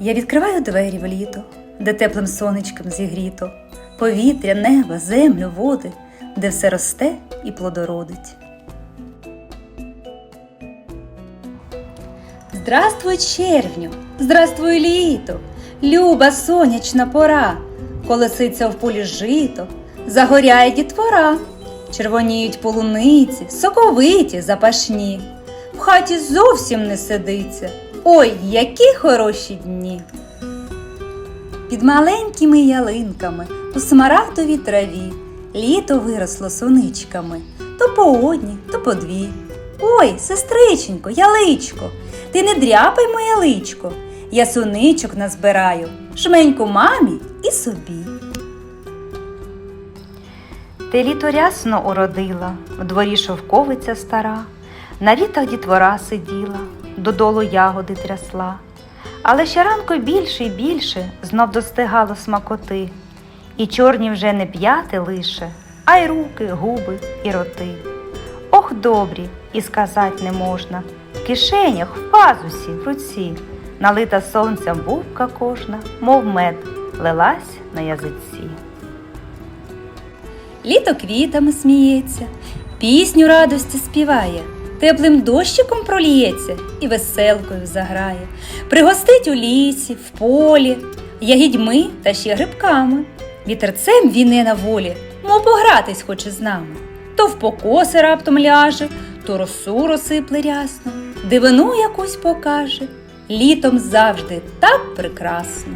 Я відкриваю двері в літо, де теплим сонечком зігріто, повітря, небо, землю, води, де все росте і плодородить. Здравствуй, червню, здравствуй, літо, люба сонячна пора, колеситься в полі жито, загоряє дітвора, червоніють полуниці, соковиті, запашні. В хаті зовсім не сидиться. Ой, які хороші дні! Під маленькими ялинками у смарагдовій траві літо виросло соничками, то по одній, то по дві. Ой, сестриченько, яличко, ти не дряпай моє личко. Я соничок назбираю, шменьку мамі і собі. Те літо рясно уродила, в дворі шовковиця стара, на вітах дітвора сиділа, додолу ягоди трясла. Але ще ранку більше й більше знов достигало смакоти, і чорні вже не п'яти лише, а й руки, губи і роти. Ох, добрі, і сказать не можна, в кишенях, в пазусі, в руці, налита сонцем бубка кожна, мов мед, лилась на язиці. Літо квітами сміється, пісню радості співає, теплим дощиком проліється і веселкою заграє, пригостить у лісі, в полі, ягідьми та ще грибками. Вітерцем віне на волі, мов погратись хоче з нами. То в покоси раптом ляже, то росу розсипле рясно, дивину якусь покаже. Літом завжди так прекрасно.